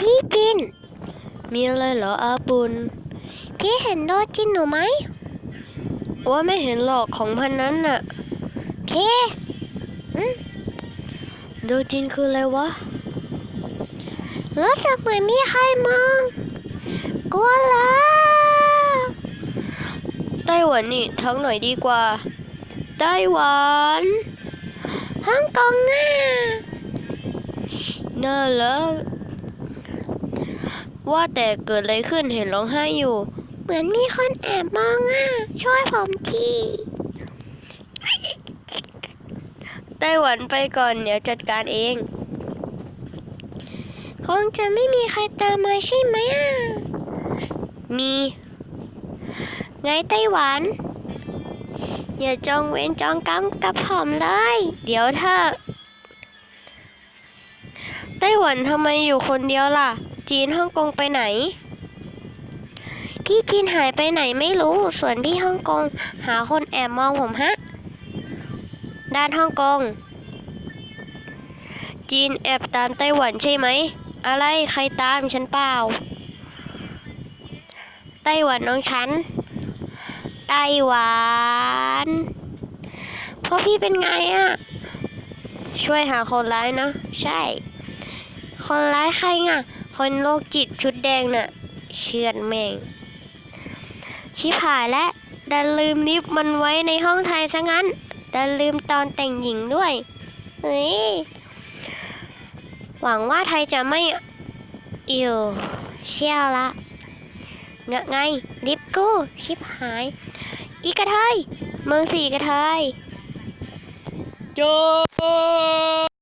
พี่จิน มีอะไรเหรออาปุนพี่เห็นโดจินหนูไหม ว่าไม่เห็นหรอกของพันนั้นน่ะเคโดจินคืออะไรวะ รู้สึกเหมือนมีใครมอง กลัวละไต้หวันนี่ทักหน่อยดีกว่า ไต้หวันฮ่องกงอะน่ารัก ว่าแต่เกิดอะไรขึ้นเห็นร้องไห้อยู่ เหมือนมีคนแอบมองอะ ช่วยผมทีไต้หวันไปก่อนเดี๋ยวจัดการเอง คงจะไม่มีใครตามมาใช่ไหมอะ มี ไงไต้หวัน อย่าจองเวรจองกรรมกับผมเลย เดี๋ยวเธอะไต้หวันทำไมอยู่คนเดียวล่ะ จีนฮ่องกงไปไหน พี่จีนหายไปไหนไม่รู้ ส่วนพี่ฮ่องกง หาคนแอบมองผมฮะ ด้านฮ่องกง จีนแอบตามไต้หวันใช่ไหม อะไรใครตามฉันเปล่า ไต้หวันน้องฉัน ไต้หวันเพราะพี่เป็นไงอะช่วยหาคนร้ายนะ ใช่ คนร้ายใครอะ คนโรคจิตชุดแดงน่ะ เชือดแม่ง ชิบหายแล้วดันลืมลิฟมันไว้ในห้องไทยซะงั้น ดันลืมตอนแต่งหญิงด้วย เฮ้ย หวังว่าไทยจะไม่อิวเชี่ยวละเงะไงลิฟกู้ ชิบหาย อีกระเทยเมืองสี่กระเทยโย